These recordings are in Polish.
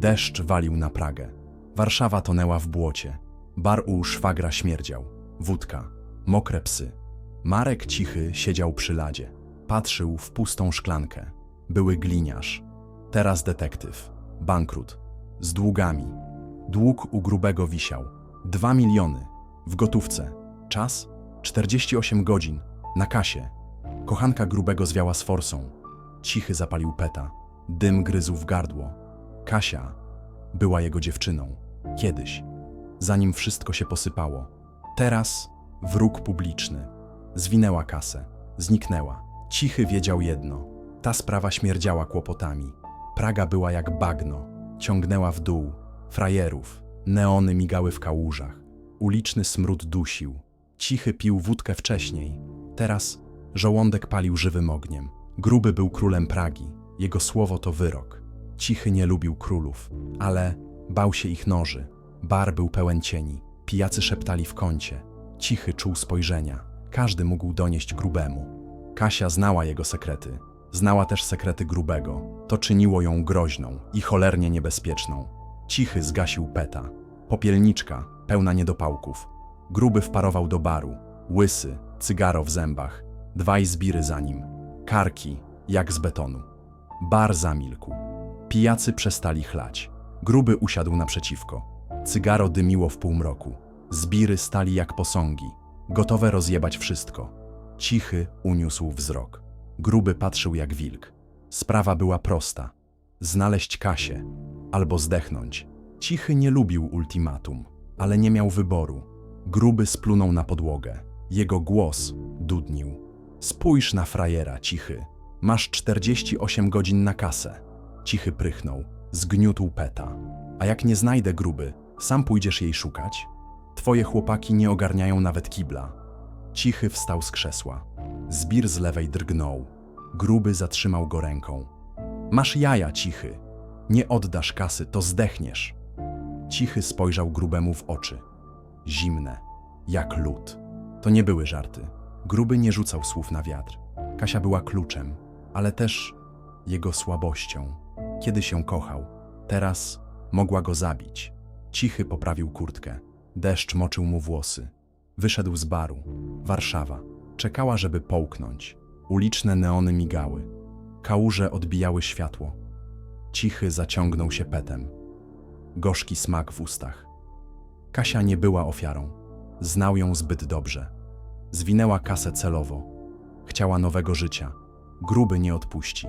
Deszcz walił na Pragę. Warszawa tonęła w błocie. Bar u szwagra śmierdział. Wódka. Mokre psy. Marek cichy siedział przy ladzie. Patrzył w pustą szklankę. Były gliniarz. Teraz detektyw. Bankrut. Z długami. Dług u grubego wisiał. Dwa miliony. W gotówce. Czas? 48 godzin. Na kasie. Kochanka grubego zwiała z forsą. Cichy zapalił peta. Dym gryzł w gardło. Kasia była jego dziewczyną. Kiedyś. Zanim wszystko się posypało. Teraz wróg publiczny. Zwinęła kasę. Zniknęła. Cichy wiedział jedno. Ta sprawa śmierdziała kłopotami. Praga była jak bagno. Ciągnęła w dół. Frajerów. Neony migały w kałużach. Uliczny smród dusił. Cichy pił wódkę wcześniej. Teraz żołądek palił żywym ogniem. Gruby był królem Pragi. Jego słowo to wyrok. Cichy nie lubił królów, ale bał się ich noży. Bar był pełen cieni. Pijacy szeptali w kącie. Cichy czuł spojrzenia. Każdy mógł donieść grubemu. Kasia znała jego sekrety. Znała też sekrety grubego. To czyniło ją groźną i cholernie niebezpieczną. Cichy zgasił peta. Popielniczka, pełna niedopałków. Gruby wparował do baru. Łysy, cygaro w zębach. Dwaj zbiry za nim. Karki, jak z betonu. Bar zamilkł. Pijacy przestali chlać. Gruby usiadł naprzeciwko. Cygaro dymiło w półmroku. Zbiry stali jak posągi, gotowe rozjebać wszystko. Cichy uniósł wzrok. Gruby patrzył jak wilk. Sprawa była prosta. Znaleźć Kasię albo zdechnąć. Cichy nie lubił ultimatum, ale nie miał wyboru. Gruby splunął na podłogę. Jego głos dudnił. Spójrz na frajera, Cichy. Masz 48 godzin na kasę. Cichy prychnął. Zgniótł peta. A jak nie znajdę gruby, sam pójdziesz jej szukać? Twoje chłopaki nie ogarniają nawet kibla. Cichy wstał z krzesła. Zbir z lewej drgnął. Gruby zatrzymał go ręką. Masz jaja, Cichy. Nie oddasz kasy, to zdechniesz. Cichy spojrzał grubemu w oczy. Zimne, jak lód. To nie były żarty. Gruby nie rzucał słów na wiatr. Kasia była kluczem, ale też jego słabością. Kiedy się kochał, teraz mogła go zabić. Cichy poprawił kurtkę. Deszcz moczył mu włosy. Wyszedł z baru. Warszawa. Czekała, żeby połknąć. Uliczne neony migały. Kałuże odbijały światło. Cichy zaciągnął się petem. Gorzki smak w ustach. Kasia nie była ofiarą. Znał ją zbyt dobrze. Zwinęła kasę celowo. Chciała nowego życia. Gruby nie odpuści.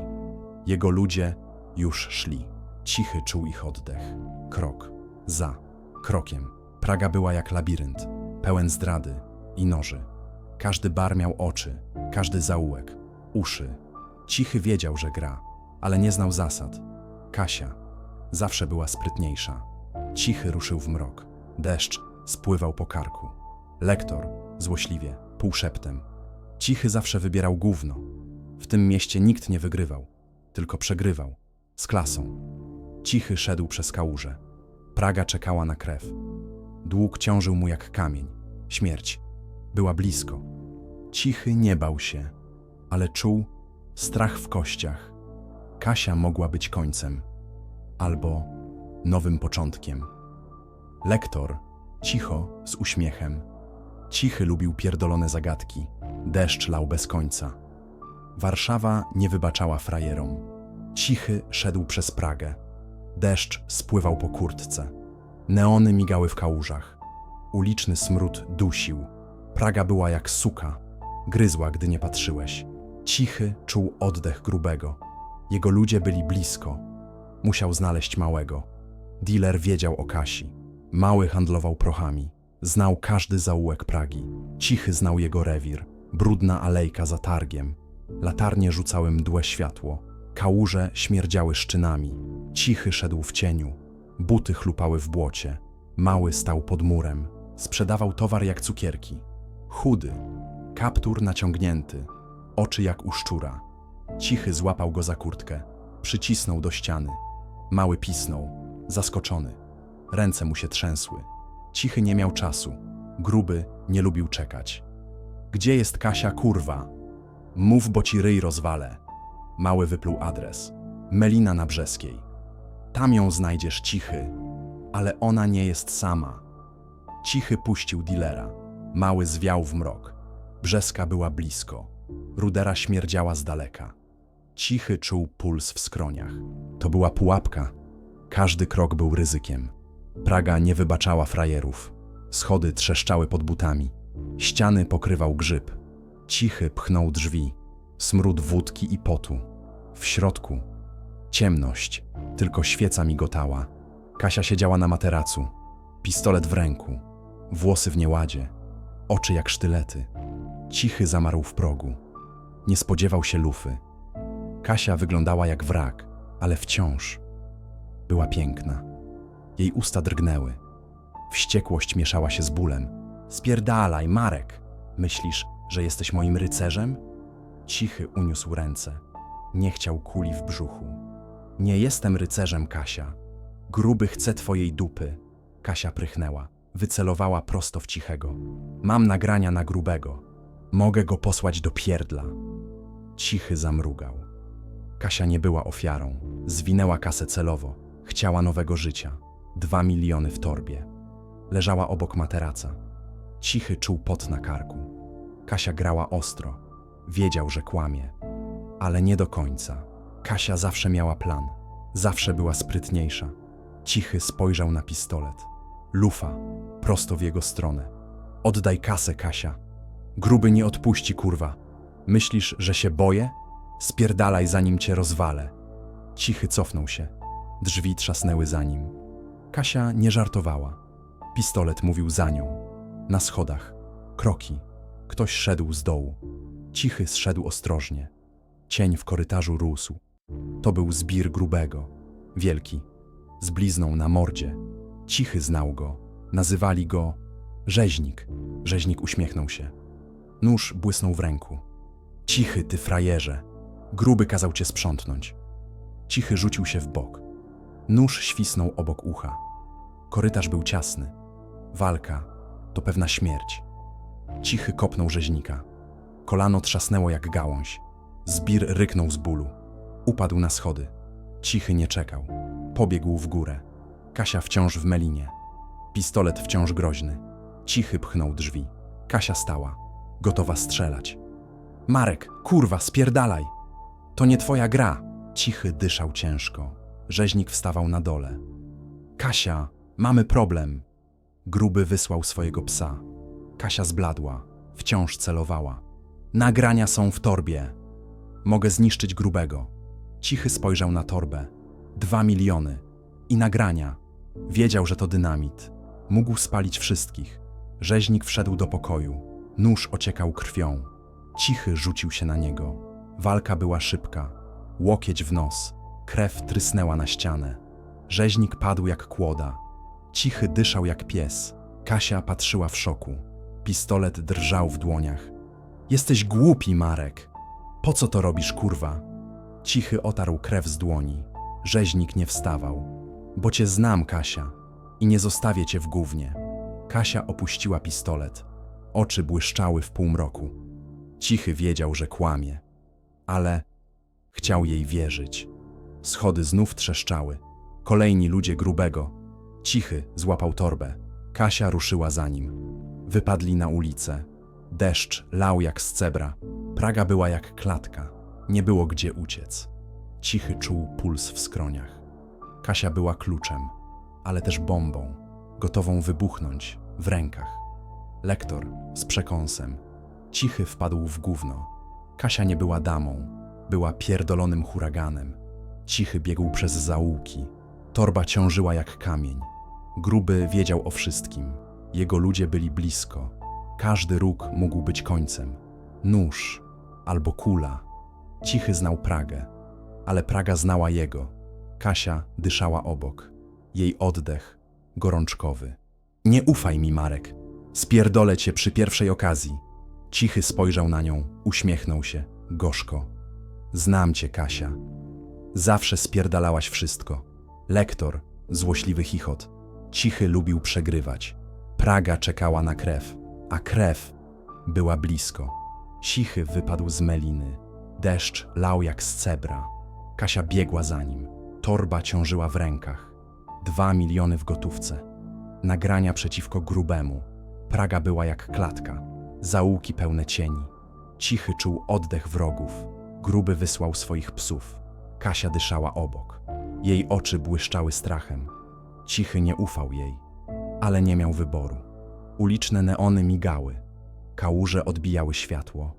Jego ludzie już szli. Cichy czuł ich oddech. Krok za krokiem. Praga była jak labirynt, pełen zdrady i noży. Każdy bar miał oczy, każdy zaułek, uszy. Cichy wiedział, że gra, ale nie znał zasad. Kasia zawsze była sprytniejsza. Cichy ruszył w mrok. Deszcz spływał po karku. Lektor złośliwie, półszeptem. Cichy zawsze wybierał gówno. W tym mieście nikt nie wygrywał, tylko przegrywał. Z klasą. Cichy szedł przez kałuże. Praga czekała na krew. Dług ciążył mu jak kamień. Śmierć była blisko. Cichy nie bał się, ale czuł strach w kościach. Kasia mogła być końcem albo nowym początkiem. Lektor, cicho, z uśmiechem. Cichy lubił pierdolone zagadki. Deszcz lał bez końca. Warszawa nie wybaczała frajerom. Cichy szedł przez Pragę. Deszcz spływał po kurtce. Neony migały w kałużach. Uliczny smród dusił. Praga była jak suka. Gryzła, gdy nie patrzyłeś. Cichy czuł oddech grubego. Jego ludzie byli blisko. Musiał znaleźć małego. Dealer wiedział o Kasi. Mały handlował prochami. Znał każdy zaułek Pragi. Cichy znał jego rewir. Brudna alejka za targiem. Latarnie rzucały mdłe światło. Kałuże śmierdziały szczynami. Cichy szedł w cieniu. Buty chlupały w błocie. Mały stał pod murem. Sprzedawał towar jak cukierki. Chudy. Kaptur naciągnięty. Oczy jak u szczura. Cichy złapał go za kurtkę. Przycisnął do ściany. Mały pisnął. Zaskoczony. Ręce mu się trzęsły. Cichy nie miał czasu. Gruby nie lubił czekać. Gdzie jest Kasia, kurwa? Mów, bo ci ryj rozwalę. Mały wypluł adres. Melina na Brzeskiej. Tam ją znajdziesz, cichy. Ale ona nie jest sama. Cichy puścił dilera. Mały zwiał w mrok. Brzeska była blisko. Rudera śmierdziała z daleka. Cichy czuł puls w skroniach. To była pułapka. Każdy krok był ryzykiem. Praga nie wybaczała frajerów. Schody trzeszczały pod butami. Ściany pokrywał grzyb. Cichy pchnął drzwi. Smród wódki i potu. W środku ciemność, tylko świeca migotała. Kasia siedziała na materacu. Pistolet w ręku. Włosy w nieładzie. Oczy jak sztylety. Cichy zamarł w progu. Nie spodziewał się lufy. Kasia wyglądała jak wrak, ale wciąż była piękna. Jej usta drgnęły. Wściekłość mieszała się z bólem. Spierdalaj, Marek! Myślisz, że jesteś moim rycerzem? Cichy uniósł ręce. Nie chciał kuli w brzuchu. Nie jestem rycerzem, Kasia. Gruby chce twojej dupy. Kasia prychnęła. Wycelowała prosto w cichego. Mam nagrania na grubego. Mogę go posłać do pierdla. Cichy zamrugał. Kasia nie była ofiarą. Zwinęła kasę celowo. Chciała nowego życia. Dwa miliony w torbie. Leżała obok materaca. Cichy czuł pot na karku. Kasia grała ostro. Wiedział, że kłamie. Ale nie do końca. Kasia zawsze miała plan. Zawsze była sprytniejsza. Cichy spojrzał na pistolet. Lufa, prosto w jego stronę. Oddaj kasę, Kasia. Gruby nie odpuści, kurwa. Myślisz, że się boję? Spierdalaj, zanim cię rozwalę. Cichy cofnął się. Drzwi trzasnęły za nim. Kasia nie żartowała. Pistolet mówił za nią. Na schodach. Kroki. Ktoś szedł z dołu. Cichy zszedł ostrożnie. Cień w korytarzu rósł. To był zbir grubego. Wielki. Z blizną na mordzie. Cichy znał go. Nazywali go rzeźnik. Rzeźnik uśmiechnął się. Nóż błysnął w ręku. Cichy, ty frajerze. Gruby kazał cię sprzątnąć. Cichy rzucił się w bok. Nóż świsnął obok ucha. Korytarz był ciasny. Walka to pewna śmierć. Cichy kopnął rzeźnika. Kolano trzasnęło jak gałąź. Zbir ryknął z bólu. Upadł na schody. Cichy nie czekał. Pobiegł w górę. Kasia wciąż w melinie. Pistolet wciąż groźny. Cichy pchnął drzwi. Kasia stała, gotowa strzelać. Marek, kurwa, spierdalaj! To nie twoja gra! Cichy dyszał ciężko. Rzeźnik wstawał na dole. Kasia, mamy problem. Gruby wysłał swojego psa. Kasia zbladła, wciąż celowała. Nagrania są w torbie. Mogę zniszczyć grubego. Cichy spojrzał na torbę. Dwa miliony. I nagrania. Wiedział, że to dynamit. Mógł spalić wszystkich. Rzeźnik wszedł do pokoju. Nóż ociekał krwią. Cichy rzucił się na niego. Walka była szybka. Łokieć w nos. Krew trysnęła na ścianę. Rzeźnik padł jak kłoda. Cichy dyszał jak pies. Kasia patrzyła w szoku. Pistolet drżał w dłoniach. Jesteś głupi, Marek. Po co to robisz, kurwa? Cichy otarł krew z dłoni. Rzeźnik nie wstawał. Bo cię znam, Kasia. I nie zostawię cię w gównie. Kasia opuściła pistolet. Oczy błyszczały w półmroku. Cichy wiedział, że kłamie. Ale chciał jej wierzyć. Schody znów trzeszczały. Kolejni ludzie grubego. Cichy złapał torbę. Kasia ruszyła za nim. Wypadli na ulicę. Deszcz lał jak z cebra. Praga była jak klatka. Nie było gdzie uciec. Cichy czuł puls w skroniach. Kasia była kluczem, ale też bombą, gotową wybuchnąć w rękach. Lektor z przekąsem. Cichy wpadł w gówno. Kasia nie była damą, była pierdolonym huraganem. Cichy biegł przez zaułki. Torba ciążyła jak kamień. Gruby wiedział o wszystkim. Jego ludzie byli blisko. Każdy róg mógł być końcem. Nóż albo kula. Cichy znał Pragę, ale Praga znała jego. Kasia dyszała obok. Jej oddech gorączkowy. Nie ufaj mi, Marek. Spierdolę cię przy pierwszej okazji. Cichy spojrzał na nią, uśmiechnął się, gorzko. Znam cię, Kasia. Zawsze spierdalałaś wszystko. Lektor, złośliwy chichot. Cichy lubił przegrywać. Praga czekała na krew, a krew była blisko. Cichy wypadł z meliny. Deszcz lał jak z cebra. Kasia biegła za nim. Torba ciążyła w rękach. Dwa miliony w gotówce. Nagrania przeciwko grubemu. Praga była jak klatka. Zaułki pełne cieni. Cichy czuł oddech wrogów. Gruby wysłał swoich psów. Kasia dyszała obok. Jej oczy błyszczały strachem. Cichy nie ufał jej, ale nie miał wyboru. Uliczne neony migały. Kałuże odbijały światło.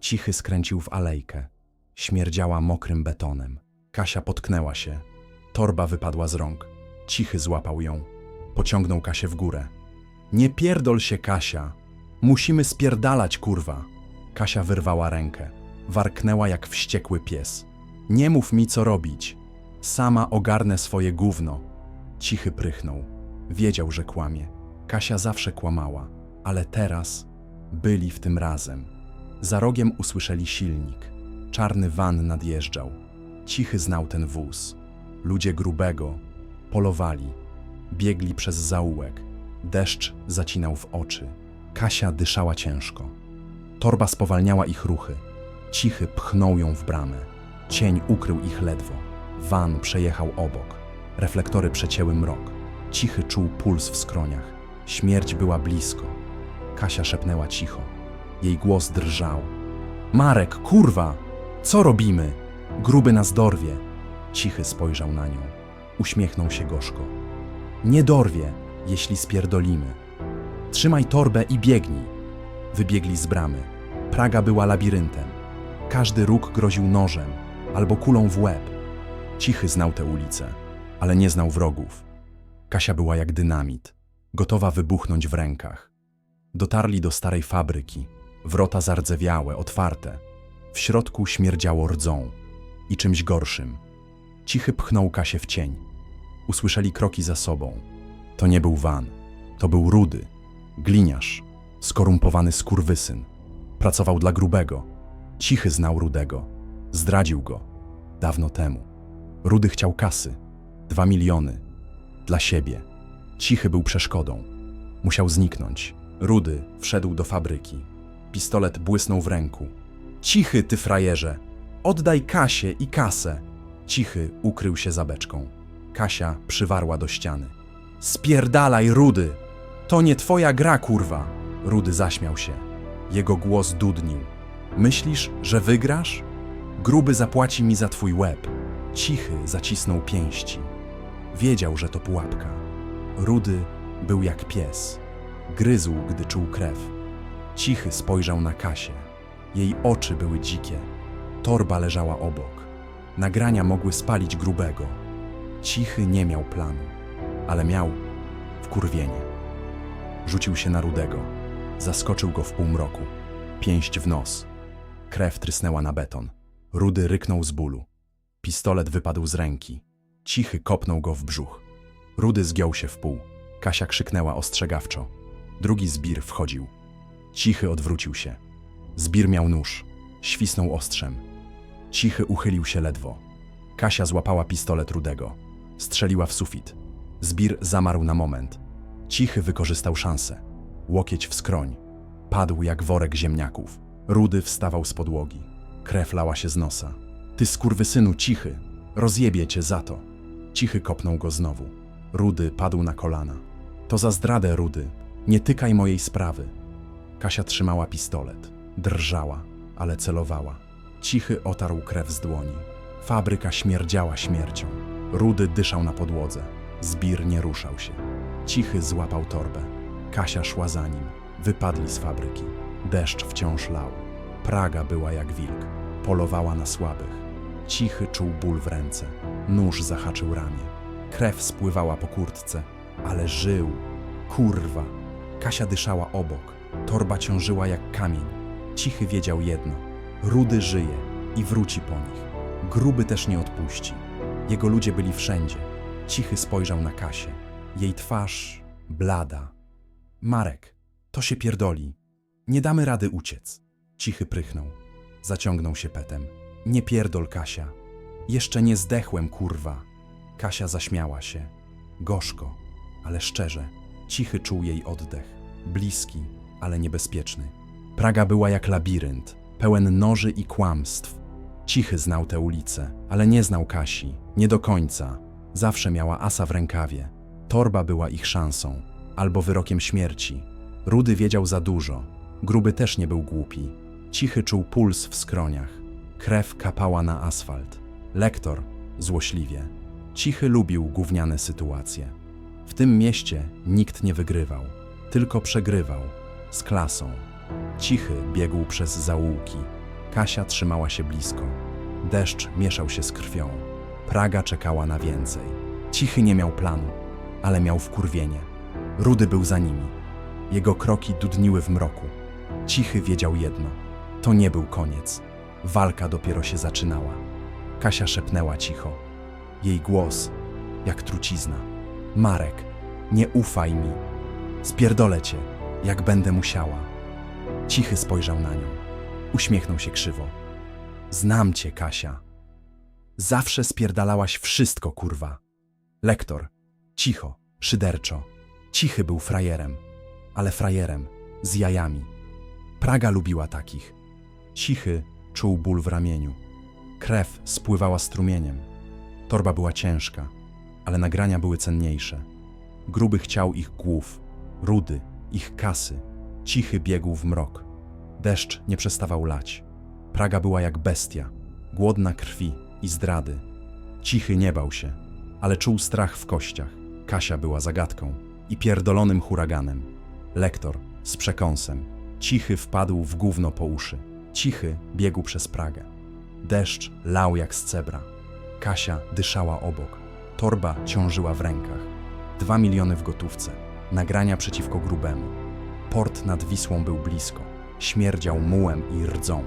Cichy skręcił w alejkę. Śmierdziała mokrym betonem. Kasia potknęła się. Torba wypadła z rąk. Cichy złapał ją. Pociągnął Kasię w górę. Nie pierdol się, Kasia. Musimy spierdalać, kurwa. Kasia wyrwała rękę. Warknęła jak wściekły pies. Nie mów mi, co robić. Sama ogarnę swoje gówno. Cichy prychnął. Wiedział, że kłamie. Kasia zawsze kłamała, ale teraz byli w tym razem. Za rogiem usłyszeli silnik. Czarny van nadjeżdżał. Cichy znał ten wóz. Ludzie grubego polowali. Biegli przez zaułek. Deszcz zacinał w oczy. Kasia dyszała ciężko. Torba spowalniała ich ruchy. Cichy pchnął ją w bramę. Cień ukrył ich ledwo. Van przejechał obok. Reflektory przecięły mrok. Cichy czuł puls w skroniach. Śmierć była blisko. Kasia szepnęła cicho. Jej głos drżał. Marek, kurwa! Co robimy? Gruby nas dorwie. Cichy spojrzał na nią. Uśmiechnął się gorzko. Nie dorwie, jeśli spierdolimy. Trzymaj torbę i biegnij. Wybiegli z bramy. Praga była labiryntem. Każdy róg groził nożem albo kulą w łeb. Cichy znał tę ulicę, ale nie znał wrogów. Kasia była jak dynamit, gotowa wybuchnąć w rękach. Dotarli do starej fabryki, wrota zardzewiałe, otwarte. W środku śmierdziało rdzą i czymś gorszym. Cichy pchnął Kasię w cień. Usłyszeli kroki za sobą. To nie był van, to był rudy, gliniarz, skorumpowany skurwysyn. Pracował dla grubego. Cichy znał rudego. Zdradził go. Dawno temu. Rudy chciał kasy. Dwa miliony. Dla siebie. Cichy był przeszkodą. Musiał zniknąć. Rudy wszedł do fabryki. Pistolet błysnął w ręku. Cichy, ty frajerze! Oddaj Kasię i kasę! Cichy ukrył się za beczką. Kasia przywarła do ściany. Spierdalaj, Rudy! To nie twoja gra, kurwa! Rudy zaśmiał się. Jego głos dudnił. Myślisz, że wygrasz? Gruby zapłaci mi za twój łeb. Cichy zacisnął pięści. Wiedział, że to pułapka. Rudy był jak pies. Gryzł, gdy czuł krew. Cichy spojrzał na Kasię. Jej oczy były dzikie. Torba leżała obok. Nagrania mogły spalić grubego. Cichy nie miał planu, ale miał wkurwienie. Rzucił się na rudego. Zaskoczył go w półmroku. Pięść w nos. Krew trysnęła na beton. Rudy ryknął z bólu. Pistolet wypadł z ręki. Cichy kopnął go w brzuch. Rudy zgiął się w pół. Kasia krzyknęła ostrzegawczo. Drugi zbir wchodził. Cichy odwrócił się. Zbir miał nóż. Świsnął ostrzem. Cichy uchylił się ledwo. Kasia złapała pistolet Rudego. Strzeliła w sufit. Zbir zamarł na moment. Cichy wykorzystał szansę. Łokieć w skroń. Padł jak worek ziemniaków. Rudy wstawał z podłogi. Krew lała się z nosa. Ty skurwysynu, cichy! Rozjebie cię za to. Cichy kopnął go znowu. Rudy padł na kolana. To za zdradę, Rudy. Nie tykaj mojej sprawy. Kasia trzymała pistolet. Drżała, ale celowała. Cichy otarł krew z dłoni. Fabryka śmierdziała śmiercią. Rudy dyszał na podłodze. Zbir nie ruszał się. Cichy złapał torbę. Kasia szła za nim. Wypadli z fabryki. Deszcz wciąż lał. Praga była jak wilk. Polowała na słabych. Cichy czuł ból w ręce. Nóż zahaczył ramię. Krew spływała po kurtce, ale żył. Kurwa. Kasia dyszała obok. Torba ciążyła jak kamień. Cichy wiedział jedno. Rudy żyje i wróci po nich. Gruby też nie odpuści. Jego ludzie byli wszędzie. Cichy spojrzał na Kasię. Jej twarz blada. Marek, to się pierdoli. Nie damy rady uciec. Cichy prychnął. Zaciągnął się petem. Nie pierdol, Kasia. Jeszcze nie zdechłem, kurwa. Kasia zaśmiała się. Gorzko, ale szczerze. Cichy czuł jej oddech. Bliski, ale niebezpieczny. Praga była jak labirynt, pełen noży i kłamstw. Cichy znał tę ulicę, ale nie znał Kasi. Nie do końca. Zawsze miała asa w rękawie. Torba była ich szansą, albo wyrokiem śmierci. Rudy wiedział za dużo. Gruby też nie był głupi. Cichy czuł puls w skroniach. Krew kapała na asfalt. Lektor złośliwie. Cichy lubił gówniane sytuacje. W tym mieście nikt nie wygrywał, tylko przegrywał. Z klasą. Cichy biegł przez zaułki. Kasia trzymała się blisko. Deszcz mieszał się z krwią. Praga czekała na więcej. Cichy nie miał planu, ale miał wkurwienie. Rudy był za nimi. Jego kroki dudniły w mroku. Cichy wiedział jedno. To nie był koniec. Walka dopiero się zaczynała. Kasia szepnęła cicho. Jej głos jak trucizna. Marek, nie ufaj mi. Spierdolę cię, jak będę musiała. Cichy spojrzał na nią. Uśmiechnął się krzywo. Znam cię, Kasia. Zawsze spierdalałaś wszystko, kurwa. Lektor. Cicho, szyderczo. Cichy był frajerem, ale frajerem, z jajami. Praga lubiła takich. Cichy czuł ból w ramieniu. Krew spływała strumieniem. Torba była ciężka, ale nagrania były cenniejsze. Gruby chciał ich głów, rudy, ich kasy. Cichy biegł w mrok. Deszcz nie przestawał lać. Praga była jak bestia, głodna krwi i zdrady. Cichy nie bał się, ale czuł strach w kościach. Kasia była zagadką i pierdolonym huraganem. Lektor z przekąsem. Cichy wpadł w gówno po uszy. Cichy biegł przez Pragę. Deszcz lał jak z cebra. Kasia dyszała obok. Torba ciążyła w rękach. Dwa miliony w gotówce. Nagrania przeciwko grubemu. Port nad Wisłą był blisko. Śmierdział mułem i rdzą.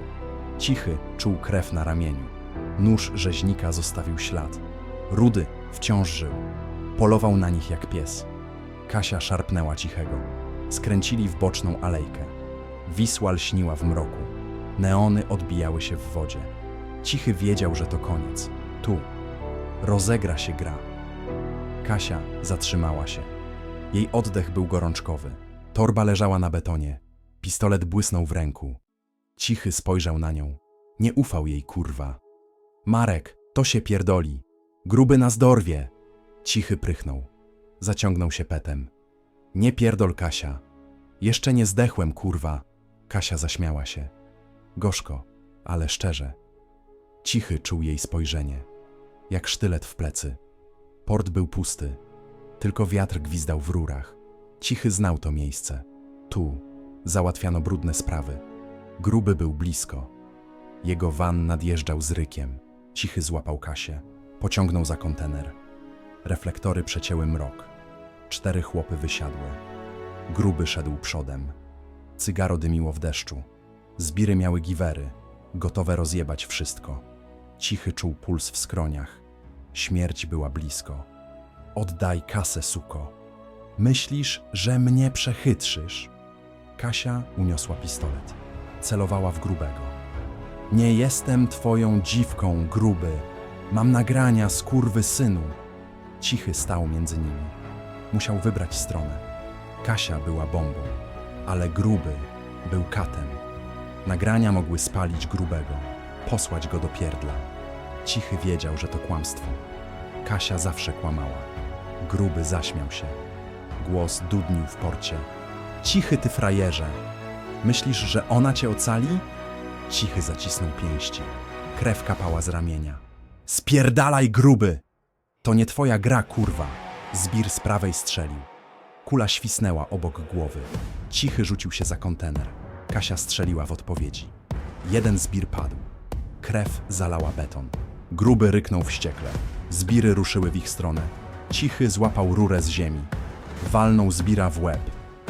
Cichy czuł krew na ramieniu. Nóż rzeźnika zostawił ślad. Rudy wciąż żył. Polował na nich jak pies. Kasia szarpnęła cichego. Skręcili w boczną alejkę. Wisła lśniła w mroku. Neony odbijały się w wodzie. Cichy wiedział, że to koniec. Tu. Rozegra się gra. Kasia zatrzymała się. Jej oddech był gorączkowy. Torba leżała na betonie. Pistolet błysnął w ręku. Cichy spojrzał na nią. Nie ufał jej, kurwa. Marek, to się pierdoli. Gruby nas dorwie. Cichy prychnął. Zaciągnął się petem. Nie pierdol, Kasia. Jeszcze nie zdechłem, kurwa. Kasia zaśmiała się. Gorzko, ale szczerze. Cichy czuł jej spojrzenie. Jak sztylet w plecy. Port był pusty. Tylko wiatr gwizdał w rurach. Cichy znał to miejsce. Tu załatwiano brudne sprawy. Gruby był blisko. Jego van nadjeżdżał z rykiem. Cichy złapał Kasię. Pociągnął za kontener. Reflektory przecięły mrok. Cztery chłopy wysiadły. Gruby szedł przodem. Cygaro dymiło w deszczu. Zbiry miały giwery, gotowe rozjebać wszystko. Cichy czuł puls w skroniach. Śmierć była blisko. Oddaj kasę, suko. Myślisz, że mnie przechytrzysz? Kasia uniosła pistolet. Celowała w grubego. Nie jestem twoją dziwką, gruby. Mam nagrania, skurwy synu. Cichy stał między nimi. Musiał wybrać stronę. Kasia była bombą, ale gruby był katem. Nagrania mogły spalić grubego, posłać go do pierdla. Cichy wiedział, że to kłamstwo. Kasia zawsze kłamała. Gruby zaśmiał się. Głos dudnił w porcie. Cichy ty frajerze. Myślisz, że ona cię ocali? Cichy zacisnął pięści. Krew kapała z ramienia. Spierdalaj, gruby! To nie twoja gra, kurwa. Zbir z prawej strzelił. Kula świsnęła obok głowy. Cichy rzucił się za kontener. Kasia strzeliła w odpowiedzi. Jeden zbir padł. Krew zalała beton. Gruby ryknął wściekle. Zbiry ruszyły w ich stronę. Cichy złapał rurę z ziemi. Walnął zbira w łeb.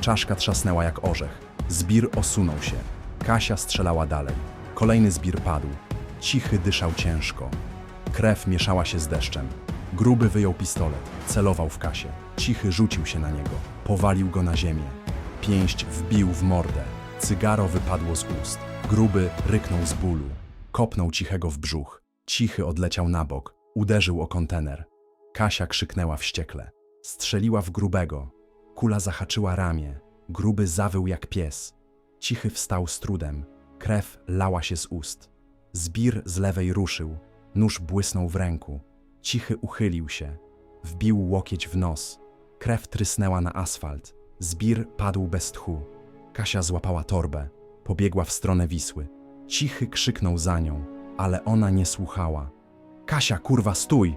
Czaszka trzasnęła jak orzech. Zbir osunął się. Kasia strzelała dalej. Kolejny zbir padł. Cichy dyszał ciężko. Krew mieszała się z deszczem. Gruby wyjął pistolet, celował w Kasię. Cichy rzucił się na niego, powalił go na ziemię. Pięść wbił w mordę. Cygaro wypadło z ust. Gruby ryknął z bólu. Kopnął Cichego w brzuch. Cichy odleciał na bok, uderzył o kontener. Kasia krzyknęła wściekle. Strzeliła w grubego. Kula zahaczyła ramię. Gruby zawył jak pies. Cichy wstał z trudem. Krew lała się z ust. Zbir z lewej ruszył, nóż błysnął w ręku. Cichy uchylił się, wbił łokieć w nos. Krew trysnęła na asfalt. Zbir padł bez tchu. Kasia złapała torbę, pobiegła w stronę Wisły. Cichy krzyknął za nią, ale ona nie słuchała. Kasia, kurwa, stój!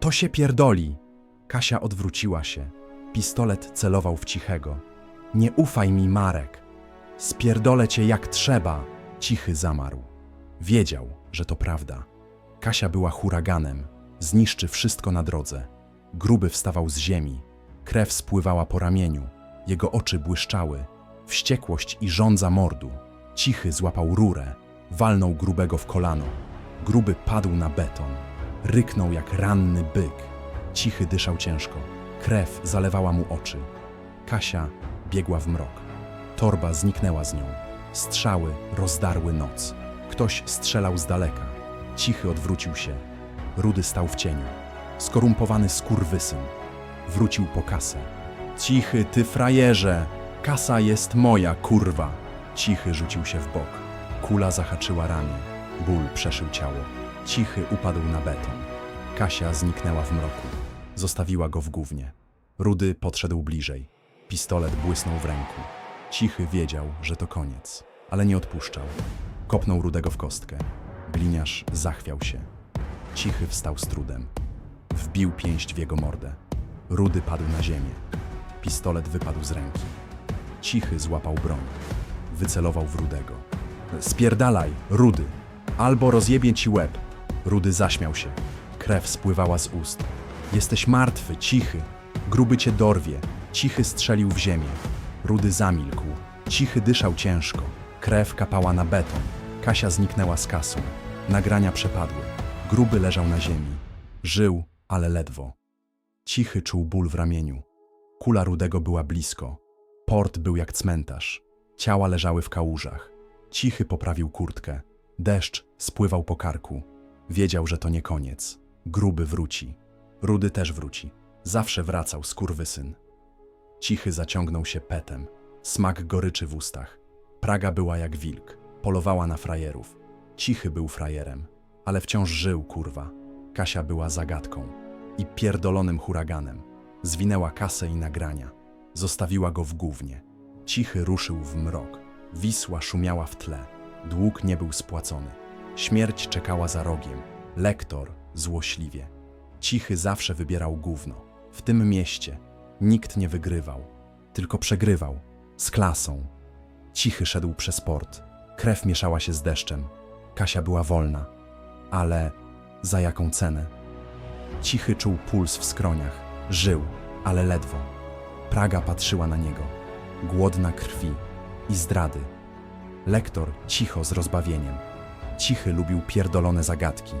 To się pierdoli! Kasia odwróciła się. Pistolet celował w Cichego. Nie ufaj mi, Marek. Spierdolę cię jak trzeba. Cichy zamarł. Wiedział, że to prawda. Kasia była huraganem. Zniszczy wszystko na drodze. Gruby wstawał z ziemi. Krew spływała po ramieniu. Jego oczy błyszczały. Wściekłość i żądza mordu. Cichy złapał rurę. Walnął grubego w kolano. Gruby padł na beton. Ryknął jak ranny byk. Cichy dyszał ciężko. Krew zalewała mu oczy. Kasia biegła w mrok. Torba zniknęła z nią. Strzały rozdarły noc. Ktoś strzelał z daleka. Cichy odwrócił się. Rudy stał w cieniu. Skorumpowany skurwysyn. Wrócił po kasę. Cichy, ty frajerze! Kasa jest moja, kurwa! Cichy rzucił się w bok. Kula zahaczyła ramię. Ból przeszył ciało. Cichy upadł na beton. Kasia zniknęła w mroku. Zostawiła go w gównie. Rudy podszedł bliżej. Pistolet błysnął w ręku. Cichy wiedział, że to koniec, ale nie odpuszczał. Kopnął Rudego w kostkę. Gliniarz zachwiał się. Cichy wstał z trudem. Wbił pięść w jego mordę. Rudy padł na ziemię. Pistolet wypadł z ręki. Cichy złapał broń. Wycelował w Rudego. Spierdalaj, Rudy! Albo rozjebie ci łeb. Rudy zaśmiał się. Krew spływała z ust. Jesteś martwy, cichy. Gruby cię dorwie. Cichy strzelił w ziemię. Rudy zamilkł. Cichy dyszał ciężko. Krew kapała na beton. Kasia zniknęła z kasą. Nagrania przepadły. Gruby leżał na ziemi. Żył, ale ledwo. Cichy czuł ból w ramieniu. Kula Rudego była blisko. Port był jak cmentarz. Ciała leżały w kałużach. Cichy poprawił kurtkę. Deszcz spływał po karku. Wiedział, że to nie koniec. Gruby wróci. Rudy też wróci. Zawsze wracał, skurwysyn. Cichy zaciągnął się petem. Smak goryczy w ustach. Praga była jak wilk. Polowała na frajerów. Cichy był frajerem, ale wciąż żył, kurwa. Kasia była zagadką i pierdolonym huraganem. Zwinęła kasę i nagrania. Zostawiła go w gównie. Cichy ruszył w mrok. Wisła szumiała w tle. Dług nie był spłacony. Śmierć czekała za rogiem. Lektor złośliwie. Cichy zawsze wybierał gówno. W tym mieście nikt nie wygrywał, tylko przegrywał. Z klasą. Cichy szedł przez port. Krew mieszała się z deszczem. Kasia była wolna. Ale za jaką cenę? Cichy czuł puls w skroniach. Żył, ale ledwo. Praga patrzyła na niego. Głodna krwi i zdrady. Lektor cicho z rozbawieniem. Cichy lubił pierdolone zagadki.